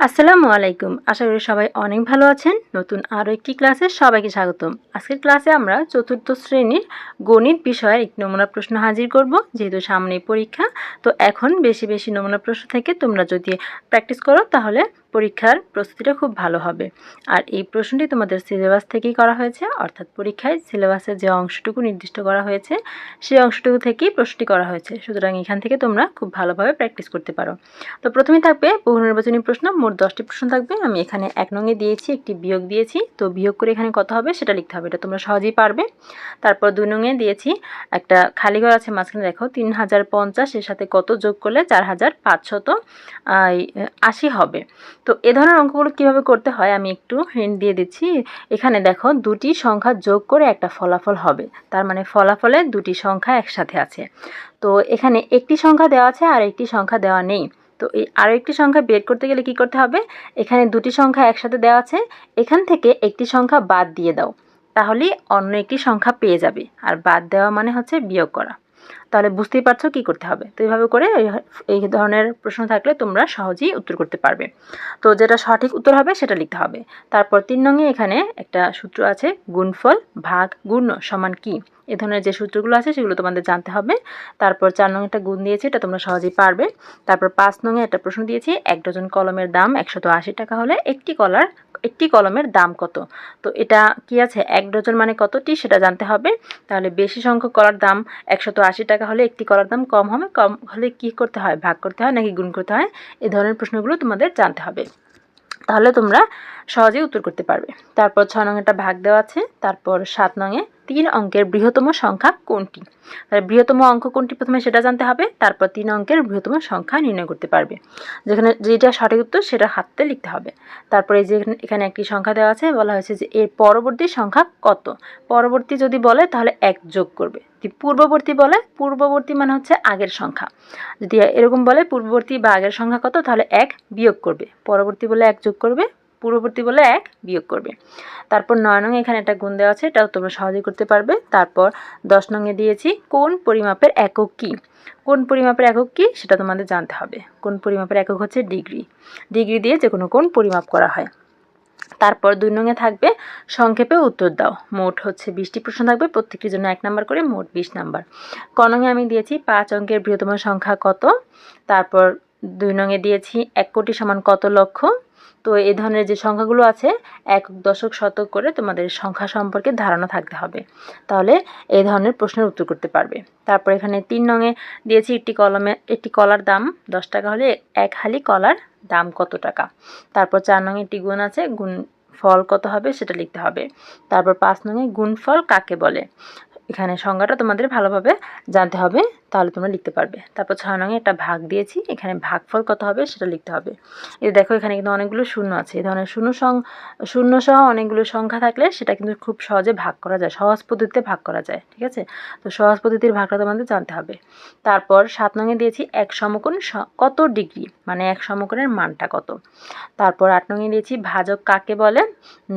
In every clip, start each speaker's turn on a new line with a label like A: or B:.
A: আসসালামু আলাইকুম। আশা করি সবাই অনেক ভালো আছেন। নতুন আরও একটি ক্লাসে সবাইকে স্বাগতম। আজকের ক্লাসে আমরা চতুর্থ শ্রেণির গণিত বিষয়ের একটি নমুনা প্রশ্ন হাজির করব, যেহেতু সামনে পরীক্ষা। তো এখন বেশি বেশি নমুনা প্রশ্ন থেকে তোমরা যদি প্র্যাকটিস করো, তাহলে পরীক্ষার প্রস্তুতিটা খুব ভালো হবে। আর এই প্রশ্নটি তোমাদের সিলেবাস থেকেই করা হয়েছে, অর্থাৎ পরীক্ষায় সিলেবাসের যে অংশটুকু নির্দিষ্ট করা হয়েছে, সেই অংশটুকু থেকেই প্রশ্নটি করা হয়েছে। সুতরাং এখান থেকে তোমরা খুব ভালোভাবে প্র্যাকটিস করতে পারো। তো প্রথমে থাকবে বহু নির্বাচনী প্রশ্ন, মোট দশটি প্রশ্ন থাকবে। আমি এখানে এক নঙে দিয়েছি, একটি বিয়োগ দিয়েছি। তো বিয়োগ করে এখানে কত হবে সেটা লিখতে হবে, এটা তোমরা সহজেই পারবে। তারপর দুই নঙে দিয়েছি, একটা খালি ঘর আছে মাঝখানে দেখো তিন হাজার পঞ্চাশ, এর সাথে কত যোগ করলে চার হাজার পাঁচশত আশি হবে। তো এ ধরনের অঙ্কগুলো কীভাবে করতে হয় আমি একটু হিন্ট দিয়ে দিচ্ছি। এখানে দেখো দুটি সংখ্যা যোগ করে একটা ফলাফল হবে। তার মানে ফলাফলে দুটি সংখ্যা একসাথে আছে। তো এখানে একটি সংখ্যা দেওয়া আছে আর একটি সংখ্যা দেওয়া নেই। তো এই আরও একটি সংখ্যা বের করতে গেলে কি করতে হবে? এখানে দুটি সংখ্যা একসাথে দেওয়া আছে। এখান থেকে একটি সংখ্যা বাদ দিয়ে দাও। তাহলে অন্য একটি সংখ্যা পেয়ে যাবে। আর বাদ দেওয়া মানে হচ্ছে বিয়োগ করা। তাহলে বুঝতেই পারছ কি করতে হবে। তো এইভাবে করে এই ধরনের প্রশ্ন থাকলে তোমরা সহজেই উত্তর করতে পারবে। তো যেটা সঠিক উত্তর হবে সেটা লিখতে হবে। তারপর তিন নঙে এখানে একটা সূত্র আছে, গুণফল ভাগ গুণ সমান কি? এ ধরনের যে সূত্রগুলো আছে সেগুলো তোমাদের জানতে হবে। তারপর চার নং একটা গুণ দিয়েছি, এটা তোমরা সহজেই পারবে। তারপর পাঁচ নঙে একটা প্রশ্ন দিয়েছি, এক ডজন কলমের দাম একশত আশি টাকা হলে একটি কলার একটি কলমের দাম কত? তো এটা কি আছে? এক ডজন মানে কতটি? সেটা জানতে হবে। তাহলে বেশি সংখ্যক কলার দাম একশত আশি টাকা হলে একটি কলার দাম কম হবে। কম হলে কি করতে হয়? ভাগ করতে হয় নাকি গুণ করতে হয়? এ ধরনের প্রশ্নগুলো তোমাদের জানতে হবে। তাহলে তোমরা সহজেই উত্তর করতে পারবে। তারপর ছ নং একটা ভাগ দেওয়া আছে। তারপর সাত নঙে তিন অঙ্কের বৃহত্তম সংখ্যা কোনটি? তাহলে বৃহত্তম অঙ্ক কোনটি প্রথমে সেটা জানতে হবে, তারপর তিন অঙ্কের বৃহত্তম সংখ্যা নির্ণয় করতে পারবে। যেখানে যেটা সঠিক উত্তর সেটা হাতে লিখতে হবে। তারপরে যে এখানে একটি সংখ্যা দেওয়া আছে, বলা হয়েছে যে এর পরবর্তী সংখ্যা কত? পরবর্তী যদি বলে, তাহলে এক যোগ করবে। পূর্ববর্তী বলে, পূর্ববর্তী মানে হচ্ছে আগের সংখ্যা। যদি এরকম বলে, পূর্ববর্তী বা আগের সংখ্যা কত, তাহলে এক বিয়োগ করবে। পরবর্তী বলে এক যোগ করবে পূর্ববর্তী বলে এক বিয়োগ করবে। তারপর নয় নং এখানে একটা গুণ দেওয়া আছে, এটাও তোমরা সহজেই করতে পারবে। তারপর দশ নংয়ে দিয়েছি, কোন পরিমাপের একক কী? কোন পরিমাপের একক কী? সেটা তোমাদের জানতে হবে। কোন পরিমাপের একক হচ্ছে ডিগ্রি। ডিগ্রি দিয়ে যে কোনো কোন পরিমাপ করা হয়। তারপর দুই নঙে থাকবে, সংক্ষেপে উত্তর দাও। মোট হচ্ছে বিশটি প্রশ্ন থাকবে, প্রত্যেকটির জন্য এক নাম্বার করে মোট বিশ নাম্বার। ক নঙে আমি দিয়েছি, পাঁচ অঙ্কের বৃহত্তম সংখ্যা কত? তারপর দুই নঙে দিয়েছি, এক কোটি সমান কত লক্ষ? তো এই ধরনের যে সংখ্যাগুলো আছে, এক দশক, শতক করে তোমাদের সংখ্যা সম্পর্কে ধারণা থাকতে হবে। তাহলে এই ধরনের প্রশ্নের উত্তর করতে পারবে। তারপর এখানে তিন নঙে দিয়েছি একটি কলমে, একটি কলার দাম, দশ টাকা হলে এক হালি কলার দাম কত টাকা? তারপর চার নঙে একটি গুণ আছে গুণ ফল কত হবে সেটা লিখতে হবে। তারপর পাঁচ নঙে গুণফল কাকে বলে? এখানে সংজ্ঞাটা তোমাদের ভালোভাবে জানতে হবে, তাহলে তোমরা লিখতে পারবে। তারপর ছয় নঙে একটা ভাগ দিয়েছি, এখানে ভাগফল কত হবে সেটা লিখতে হবে। এই দেখো এখানে কিন্তু অনেকগুলো শূন্য আছে, এই ধরনের শূন্য সং, শূন্য সহ অনেকগুলো সংখ্যা থাকলে সেটা কিন্তু খুব সহজে ভাগ করা যায়, সহজ পদ্ধতিতে ভাগ করা যায়, ঠিক আছে? তো সহজ পদ্ধতির ভাগটা তোমাদের জানতে হবে। তারপর সাত নঙে দিয়েছি এক সমকোণ কত ডিগ্রি? মানে এক সমকোণের মানটা কত? তারপর আট নঙে দিয়েছি ভাজক কাকে বলে?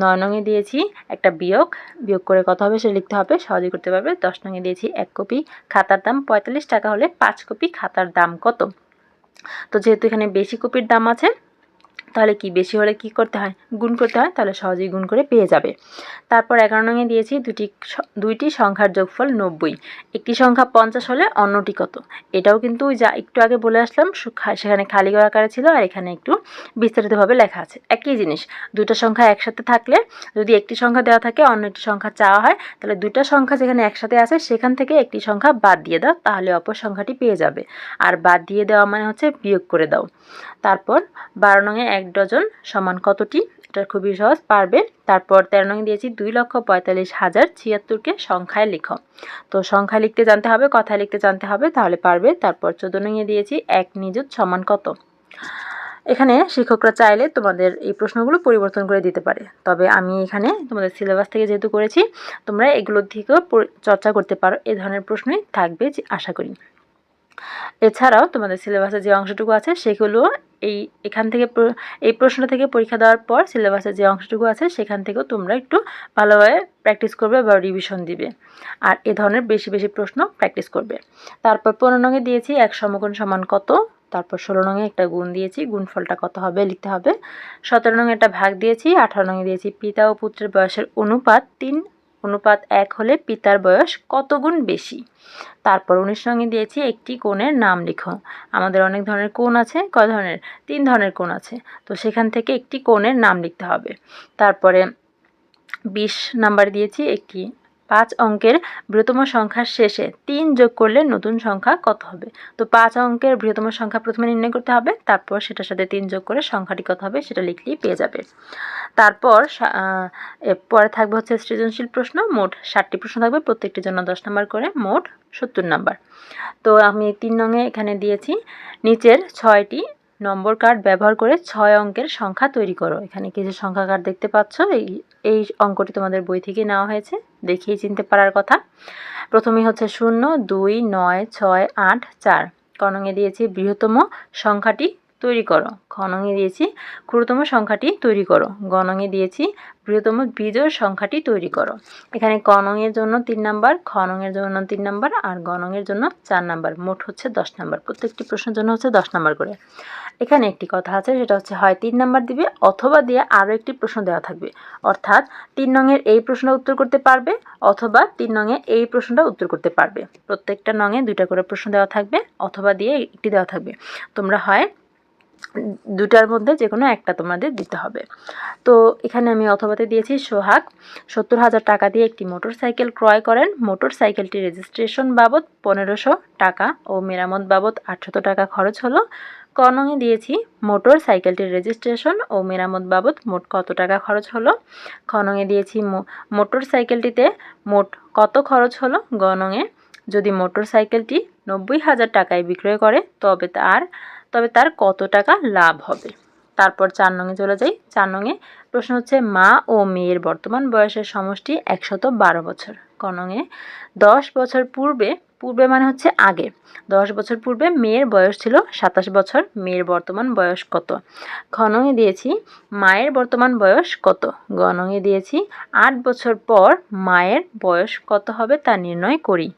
A: নয় নঙে দিয়েছি একটা বিয়োগ বিয়োগ করে কত হবে সেটা লিখতে হবে সহজে করতে পারবে। দশ নঙে দিয়েছি, এক কপি খাতার দাম পঁয়তাল্লিশ টাকা হলে পাঁচ কপি খাতার দাম কত? তো যেহেতু এখানে বেশি কপির দাম আছে তাহলে কি বেশি হলে কি করতে হয়? গুণ করতে হয়, তাহলে সহজেই গুণ করে পেয়ে যাবে। তারপর এগারো নঙে দিয়েছি দুটি দুইটি সংখ্যার যোগফল নব্বই। একটি সংখ্যা পঞ্চাশ হলে অন্যটি কত? এটাও কিন্তু যা একটু আগে বলে আসলাম সেখানে খালি আকারে ছিল আর এখানে একটু বিস্তারিতভাবে লেখা আছে। একই জিনিস, দুটো সংখ্যা একসাথে থাকলে যদি একটি সংখ্যা দেওয়া থাকে অন্য একটি সংখ্যা চাওয়া হয়, তাহলে দুটা সংখ্যা যেখানে একসাথে আছে, সেখান থেকে একটি সংখ্যা বাদ দিয়ে দাও, তাহলে অপর সংখ্যাটি পেয়ে যাবে। আর বাদ দিয়ে দেওয়া মানে হচ্ছে বিয়োগ করে দাও। তারপর বারো নঙে এক ডজন সমান কতটি? এটা খুবই সহজ পারবে তারপর তেরো নং দিয়েছি দুই লক্ষ পঁয়তাল্লিশ হাজার ছিয়াত্তরকে সংখ্যায় লিখো। তো সংখ্যা লিখতে জানতে হবে, কথায় লিখতে জানতে হবে, তাহলে পারবে। তারপর চোদ্দ নঙে দিয়েছি এক নিযুত সমান কত? এখানে শিক্ষকরা চাইলে তোমাদের এই প্রশ্নগুলো পরিবর্তন করে দিতে পারে। তবে আমি এখানে তোমাদের সিলেবাস থেকে যেহেতু করেছি, তোমরা এগুলোর থেকেও চর্চা করতে পারো। এ ধরনের প্রশ্নই থাকবে আশা করি। এছাড়াও তোমাদের সিলেবাসে যে অংশটুকু আছে সেগুলো এই এখান থেকে এই প্রশ্ন থেকে পরীক্ষা দেওয়ার পর সিলেবাসে যে অংশটুকু আছে সেখান থেকেও তোমরা একটু ভালোভাবে প্র্যাকটিস করবে বা রিভিশন দিবে। আর এ ধরনের বেশি বেশি প্রশ্ন প্র্যাকটিস করবে। তারপর পনেরো নঙে দিয়েছি এক সমকোণ সমান কত? তারপর ষোলো রঙে একটা গুণ দিয়েছি, গুণফলটা কত হবে লিখতে হবে। সতেরো রঙে একটা ভাগ দিয়েছি, আঠারো রঙে দিয়েছি, পিতা ও পুত্রের বয়সের অনুপাত তিন অনুপাত এক হলে পিতার বয়স কত গুণ বেশি? তারপর উনির সঙ্গে দিয়েছি একটি কোণের নাম লিখো। আমাদের অনেক ধরনের কোণ আছে, কয় ধরনের? তিন ধরনের কোণ আছে। তো সেখান থেকে একটি কোণের নাম লিখতে হবে। তারপরে বিশ নাম্বার দিয়েছি একটি পাঁচ অঙ্কের বৃহত্তম সংখ্যার শেষে তিন যোগ করলে নতুন সংখ্যা কত হবে? তো পাঁচ অঙ্কের বৃহত্তম সংখ্যা প্রথমে নির্ণয় করতে হবে, তারপর সেটার সাথে তিন যোগ করে সংখ্যাটি কত হবে সেটা লিখলেই পেয়ে যাবে। তারপর পরে থাকবে হচ্ছে সৃজনশীল প্রশ্ন, মোট ষাটটি প্রশ্ন থাকবে, প্রত্যেকটির জন্য দশ নম্বর করে, মোট সত্তর নাম্বার। তো আমি তিন নঙে এখানে দিয়েছি, নিচের ছয়টি নম্বর কার্ড ব্যবহার করে ছয় অঙ্কের সংখ্যা তৈরি করো। এখানে কিছু সংখ্যা কার্ড দেখতে পাচ্ছ? এই এই অঙ্কটি তোমাদের বই থেকে নেওয়া হয়েছে। দেখেই চিনতে পারার কথা। প্রথমেই হচ্ছে শূন্য, দুই, নয়, ছয়, আট, চার। কনঙে দিয়েছি বৃহত্তম সংখ্যাটি তৈরি করো। খনঙে দিয়েছি ক্ষুদ্রতম সংখ্যাটি তৈরি করো। গণঙে দিয়েছি বৃহত্তম বিজয় সংখ্যাটি তৈরি করো। এখানে কনঙের জন্য তিন নাম্বার খনঙের জন্য তিন নাম্বার আর গণঙের জন্য চার নাম্বার। মোট হচ্ছে দশ নাম্বার। প্রত্যেকটি প্রশ্নের জন্য হচ্ছে দশ নাম্বার করে। এখানে একটি কথা আছে, সেটা হচ্ছে হয় তিন নাম্বার দিবে অথবা দিয়ে আরও একটি প্রশ্ন দেওয়া থাকবে। অর্থাৎ তিন নঙের এই প্রশ্নটা উত্তর করতে পারবে অথবা তিন নঙে এই প্রশ্নটা উত্তর করতে পারবে। প্রত্যেকটা নঙে দুইটা করে প্রশ্ন দেওয়া থাকবে অথবা দিয়ে একটি দেওয়া থাকবে। তোমরা হয় দুটার মধ্যে যে কোনো একটা তোমাদের দিতে হবে। তো এখানে আমি অথবাতে দিয়েছি সোহাগ। সত্তর হাজার টাকা দিয়ে একটি মোটর সাইকেল ক্রয় করেন। মোটর সাইকেলটি রেজিস্ট্রেশন বাবদ পনেরোশো টাকা ও মেরামত বাবদ আটশত টাকা খরচ হলো। কনঙে দিয়েছি মোটর সাইকেলটির রেজিস্ট্রেশন ও মেরামত বাবদ মোট কত টাকা খরচ হলো? খনঙে দিয়েছি মোটর সাইকেলটিতে মোট কত খরচ হলো? গনঙে যদি মোটর সাইকেলটি নব্বই হাজার টাকায় বিক্রয় করে, তবে তার তবে তার কত টাকা লাভ হবে? তারপর চার নঙে চলে যাই। চার নঙে প্রশ্ন হচ্ছে, মা ও মেয়ের বর্তমান বয়সের সমষ্টি একশত বারো বছর। কনঙে দশ বছর পূর্বে পূর্বে মানে হচ্ছে আগে। দশ বছর পূর্বে মেয়ের বয়স ছিল সাতাশ বছর, মেয়ের বর্তমান বয়স কত? খনঙে দিয়েছি, মায়ের বর্তমান বয়স কত? গণঙে দিয়েছি, আট বছর পর মায়ের বয়স কত হবে তা নির্ণয় করি।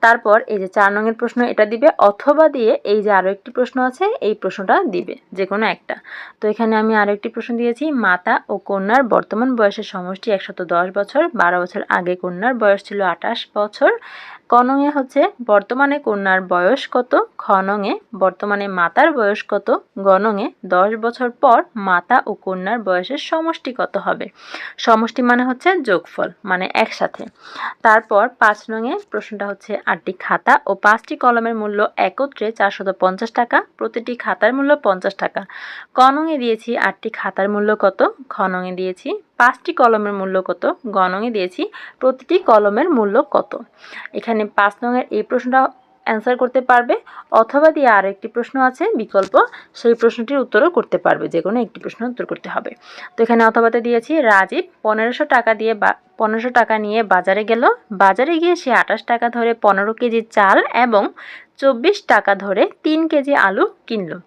A: তারপর এই যে চার নঙের প্রশ্ন এটা দিবে, অথবা দিয়ে এই যে আরও একটি প্রশ্ন আছে, এই প্রশ্নটা দিবে যে কোনো একটা। তো এখানে আমি আরও একটি প্রশ্ন দিয়েছি, মাতা ও কন্যার বর্তমান বয়সের সমষ্টি একশত দশ বছর, বারো বছর আগে কন্যার বয়স ছিল আঠাশ বছর। কনঙে হচ্ছে, বর্তমানে কন্যার বয়স কত? খনঙে বর্তমানে মাতার বয়স কত? গণঙে দশ বছর পর মাতা ও কন্যার বয়সের সমষ্টি কত হবে? সমষ্টি মানে হচ্ছে যোগফল মানে একসাথে। তারপর পাঁচ নঙে প্রশ্নটা হচ্ছে আটটি খাতা ও পাঁচটি কলমের মূল্য একত্রে চারশত পঞ্চাশ টাকা, প্রতিটি খাতার মূল্য পঞ্চাশ টাকা। কনঙে দিয়েছি আটটি খাতার মূল্য কত? খনঙে দিয়েছি পাঁচটি কলমের মূল্য কত? গণঙে দিয়েছি প্রতিটি কলমের মূল্য কত? এখানে পাঁচ নঙের এই প্রশ্নটা অ্যান্সার করতে পারবে অথবা দিয়ে আর একটি প্রশ্ন আছে, বিকল্প, সেই প্রশ্নটির উত্তরও করতে পারবে যে কোনো একটি প্রশ্ন উত্তর করতে হবে। তো এখানে অথবাতে দিয়েছি, রাজীব পনেরোশো টাকা দিয়ে বা, পনেরোশো টাকা নিয়ে বাজারে গেল। বাজারে গিয়ে সে আঠাশ টাকা ধরে পনেরো কেজি চাল এবং চব্বিশ টাকা ধরে তিন কেজি আলু কিনলো।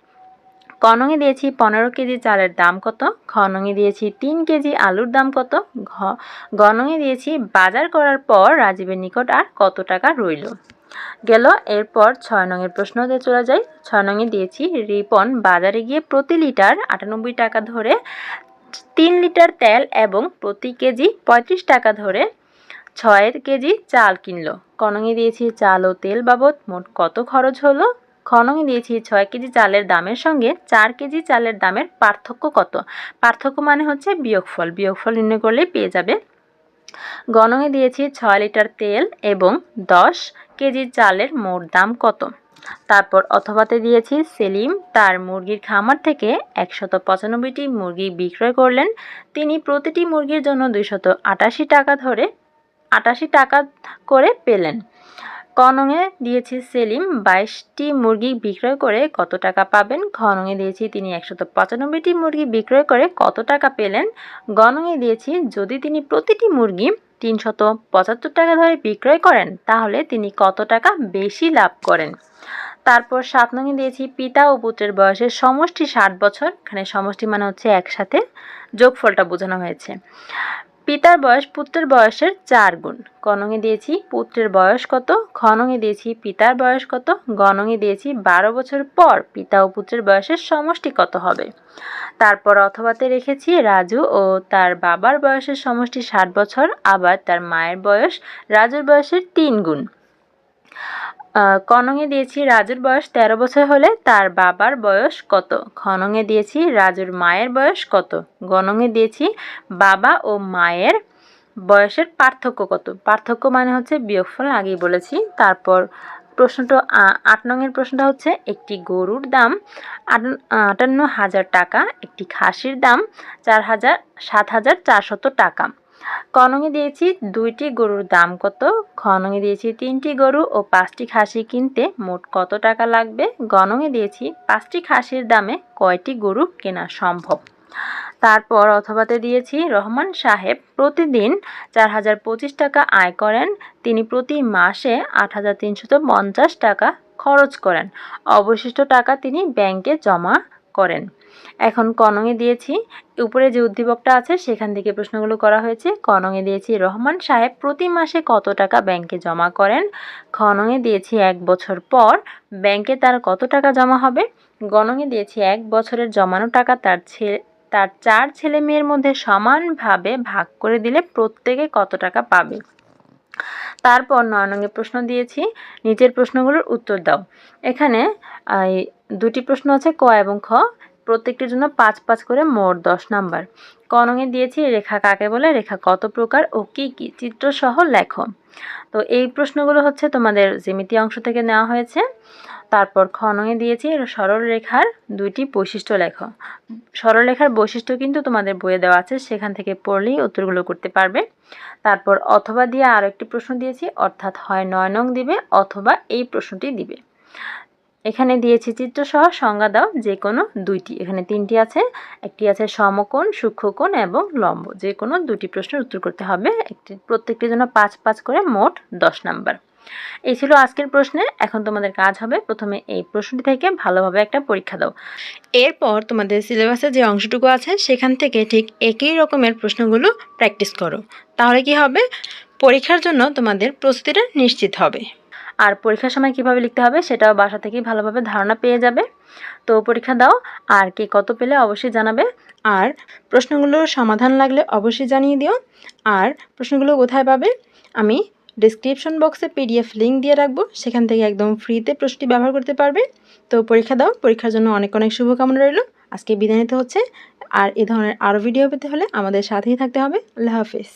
A: কনঙে দিয়েছি পনেরো কেজি চালের দাম কত? খনঙে দিয়েছি তিন কেজি আলুর দাম কত? ঘ গনঙে দিয়েছি বাজার করার পর রাজীবের নিকট আর কত টাকা রইল? গেল। এরপর ছয় নঙের প্রশ্ন দিয়ে চলে যাই। ছয় নঙে দিয়েছি, রিপন বাজারে গিয়ে প্রতি লিটার আটানব্বই টাকা ধরে তিন লিটার তেল এবং প্রতি কেজি পঁয়ত্রিশ টাকা ধরে ছয় কেজি চাল কিনলো। কনঙে দিয়েছি, চাল ও তেল বাবদ মোট কত খরচ হলো? খনঙে দিয়েছি, ছয় কেজি চালের দামের সঙ্গে চার কেজি চালের দামের পার্থক্য কত? পার্থক্য মানে হচ্ছে বিয়োগফল। বিয়োগফল নির্ণয় করলেই পেয়ে যাবে। গণঙে দিয়েছি, ছয় লিটার তেল এবং দশ কেজি চালের মোট দাম কত? তারপর অথবাতে দিয়েছি সেলিম, তার মুরগির খামার থেকে একশত পঁচানব্বইটি মুরগি বিক্রয় করলেন। তিনি প্রতিটি মুরগির জন্য দুইশত আটাশি টাকা ধরে, আটাশি টাকা করে পেলেন। কনঙে দিয়েছি সেলিম বাইশটি মুরগি বিক্রয় করে কত টাকা পাবেন? খনঙে দিয়েছি তিনি একশত পঁচানব্বইটি মুরগি বিক্রয় করে কত টাকা পেলেন? গণঙে দিয়েছি যদি তিনি প্রতিটি মুরগি তিনশত পঁচাত্তর টাকা ধরে বিক্রয় করেন, তাহলে তিনি কত টাকা বেশি লাভ করেন? তারপর সাত নঙে দিয়েছি, পিতা ও পুত্রের বয়সের সমষ্টি ষাট বছর, এখানে সমষ্টি মানে হচ্ছে একসাথে যোগফলটা বোঝানো হয়েছে। পিতার বয়স পুত্রের বয়সের চার গুণ। কনঙে দিয়েছি পুত্রের বয়স কত? খনঙে দিয়েছি পিতার বয়স কত? গণঙে দিয়েছি বারো বছর পর পিতা ও পুত্রের বয়সের সমষ্টি কত হবে? তারপর অথবাতে রেখেছি রাজু ও তার বাবার বয়সের সমষ্টি ষাট বছর, আবার তার মায়ের বয়স রাজুর বয়সের তিন গুণ। কনঙে দিয়েছি রাজুর বয়স ১৩ বছর হলে তার বাবার বয়স কত? খনঙে দিয়েছি রাজুর মায়ের বয়স কত? গণঙে দিয়েছি বাবা ও মায়ের বয়সের পার্থক্য কত? পার্থক্য মানে হচ্ছে বিয়োগফল, আগেই বলেছি। তারপর প্রশ্নটা আট নংয়ের প্রশ্নটা হচ্ছে, একটি গরুর দাম আটান্ন হাজার টাকা, একটি খাসির দাম চার হাজার, সাত হাজার চারশত টাকা। কনঙে দিয়েছি দুইটি গরুর দাম কত? খনঙে দিয়েছি তিনটি গরু ও পাঁচটি খাসি কিনতে মোট কত টাকা লাগবে? গণঙে দিয়েছি পাঁচটি খাসির দামে কয়টি গরু কেনা সম্ভব? তারপর অথবাতে দিয়েছি রহমান সাহেব প্রতিদিন চার হাজার পঁচিশ টাকা আয় করেন। তিনি প্রতি মাসে আট হাজার তিনশত পঞ্চাশ টাকা খরচ করেন। অবশিষ্ট টাকা তিনি ব্যাংকে জমা করেন। এখন কনঙে দিয়েছি। উপরে যে উদ্দীপকটা আছে, সেখান থেকে প্রশ্নগুলো করা হয়েছে। কনঙে দিয়েছি, রহমান সাহেব, প্রতি মাসে কত টাকা ব্যাংকে জমা করেন? খনঙে দিয়েছি, এক বছর পর ব্যাংকে তার কত টাকা জমা হবে? গণঙে দিয়েছি, এক বছরের জমানো টাকা তার ছেলে তার চার ছেলে মেয়ের মধ্যে সমানভাবে ভাগ করে দিলে প্রত্যেকে কত টাকা পাবে? তারপর নয় নঙ্গে প্রশ্ন দিয়েছি নিচের প্রশ্নগুলোর উত্তর দাও। এখানে দুটি প্রশ্ন আছে ক এবং খ, প্রত্যেকটির জন্য পাঁচ পাঁচ করে মোট দশ নাম্বার। কনঙে দিয়েছি রেখা কাকে বলে, রেখা কত প্রকার ও কি কি চিত্রসহ লেখ। তো এই প্রশ্নগুলো হচ্ছে তোমাদের জিমিতি অংশ থেকে নেওয়া হয়েছে। তারপর খনঙে দিয়েছি সরল রেখার দুইটি বৈশিষ্ট্য লেখো। সরল রেখার বৈশিষ্ট্য কিন্তু তোমাদের বইয়ে দেওয়া আছে, সেখান থেকে পড়লেই উত্তরগুলো করতে পারবে। তারপর অথবা দিয়ে আরও একটি প্রশ্ন দিয়েছি, অর্থাৎ হয় নয় নং দিবে অথবা এই প্রশ্নটি দিবে। এখানে দিয়েছি চিত্রসহ সংজ্ঞা দাও যে কোনো দুইটি। এখানে তিনটি আছে, একটি আছে সমকোণ, সূক্ষ্মকোণ এবং লম্ব। যে কোনো দুটি প্রশ্নের উত্তর করতে হবে, একটি প্রত্যেকটির জন্য পাঁচ পাঁচ করে মোট দশ নাম্বার। এই ছিল আজকের প্রশ্নে। এখন তোমাদের কাজ হবে প্রথমে এই প্রশ্নটি থেকে ভালোভাবে একটা পরীক্ষা দাও। এরপর তোমাদের সিলেবাসের যে অংশটুকু আছে সেখান থেকে ঠিক একই রকমের প্রশ্নগুলো প্র্যাকটিস করো। তাহলে কি হবে? পরীক্ষার জন্য তোমাদের প্রস্তুতিটা নিশ্চিত হবে। আর পরীক্ষার সময় কীভাবে লিখতে হবে সেটাও বাসা থেকেই ভালোভাবে ধারণা পেয়ে যাবে। তো পরীক্ষা দাও আর কে কত পেলে অবশ্যই জানাবে। আর প্রশ্নগুলোর সমাধান লাগলে অবশ্যই জানিয়ে দিও। আর প্রশ্নগুলো কোথায় পাবে আমি ডিসক্রিপশন বক্সে পিডিএফ লিঙ্ক দিয়ে রাখব। সেখান থেকে একদম ফ্রিতে প্রশ্নটি ব্যবহার করতে পারবে। তো পরীক্ষা দাও। পরীক্ষার জন্য অনেক অনেক শুভকামনা রইল। আজকে বিদায় নিতে হচ্ছে। আর এ ধরনের আরও ভিডিও পেতে হলে আমাদের সাথেই থাকতে হবে। আল্লাহ হাফিজ।